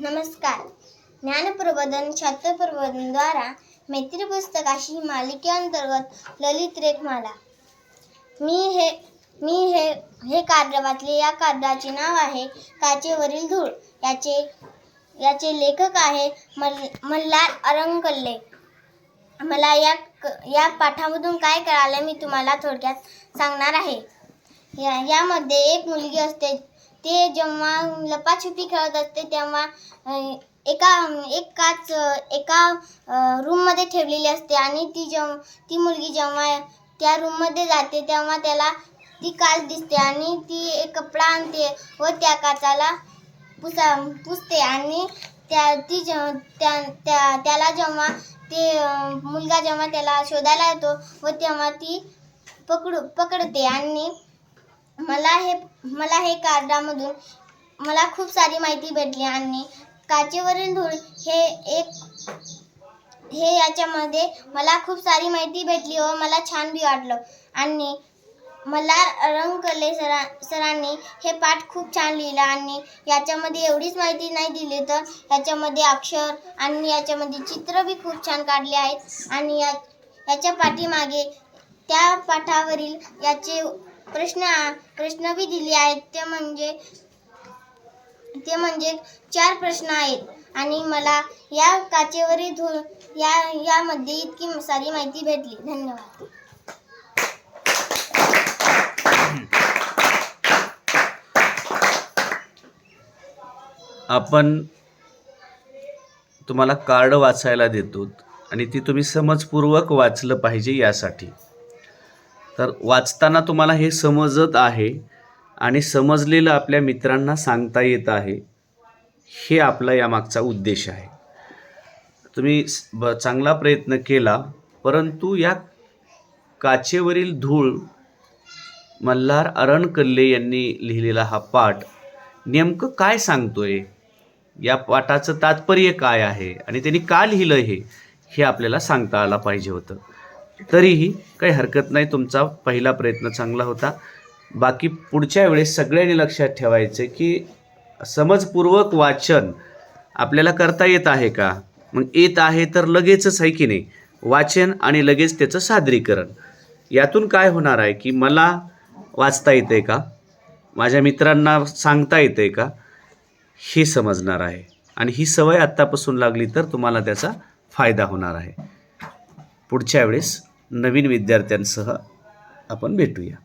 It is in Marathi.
नमस्कार. ज्ञानप्रबोधन छात्रप्रबोधनद्वारा मैत्री पुस्तकाशी ही मालिकेअंतर्गत ललित रेखमाला. मी हे मी हे हे कार्य वाचले. या कार्याचे नाव आहे काचेवरील धूळ. याचे याचे लेखक आहे मल मल्हार अरंगकल्ले. मला या क- या पाठामधून काय कळालं मी तुम्हाला थोडक्यात सांगणार आहे. या यामध्ये एक मुलगी असते ते जेव्हा लपाछुपी खेळत असते तेव्हा एका एक काच एका रूममध्ये ठेवलेली असते आणि ती जेव्हा ती मुलगी जेव्हा त्या रूममध्ये जाते तेव्हा त्याला ती काच दिसते आणि ती एक कपडा आणते व त्या काचाला पुसा पुसते आणि त्या ती जेव्हा त्या त्या त्याला जेव्हा ते मुलगा जेव्हा त्याला शोधायला येतो व तेव्हा ती पकडू पकडते आणि मला हे मला हे कार्डामधून मला खूप सारी माहिती भेटली आणि काचेवरील धूळ हे एक हे याच्यामध्ये मला खूप सारी माहिती भेटली व मला छान बी वाटलं. आणि मला रंगकले सरा सरांनी हे पाठ खूप छान लिहिलं आणि याच्यामध्ये एवढीच माहिती नाही दिली तर याच्यामध्ये अक्षर आणि याच्यामध्ये चित्र बी खूप छान काढले आहेत. आणि या याच्या पाठीमागे त्या पाठावरील याचे प्रश्न प्रश्न बी दिले आहेत. ते म्हणजे ते म्हणजे चार प्रश्न आहेत. आणि मला या काचेवरील धूळ या यामध्ये इतकी सारी माहिती भेटली. धन्यवाद. आपण तुम्हाला कार्ड वाचायला देतो. आणि ती तुम्ही समजपूर्वक वाचलं पाहिजे यासाठी. तर वाचताना तुम्हाला हे समजत आहे आणि समजलेलं आपल्या मित्रांना सांगता येत आहे. हे आपला यामागचा उद्देश आहे. तुम्ही ब चांगला प्रयत्न केला परंतु या काचेवरील धूळ मल्हार अरणकल्ले यांनी लिहिलेला हा पाठ नेमकं काय सांगतोय? या पाठाचं तात्पर्य काय आहे? आणि त्यांनी का लिहिलं हे? हे आपल्याला सांगता आला पाहिजे होतं. तरीही काही हरकत नाही तुमचा पहिला प्रयत्न चांगला होता. बाकी पुढच्या वेळेस सगळ्यांनी लक्षात ठेवायचं की समजपूर्वक वाचन आपल्याला करता येत आहे का? मग येत आहे तर लगेचच आहे की नाही? वाचन आणि लगेच त्याचं सादरीकरण. यातून काय होणार आहे की मला वाचता येते का? माझ्या मित्रांना सांगता येते का? हे समजणार आहे. आणि ही सवय आत्तापासून लागली तर तुम्हाला त्याचा फायदा होणार आहे. पुढच्या वेळेस नवीन विद्यार्थ्यांसह आपण भेटूया.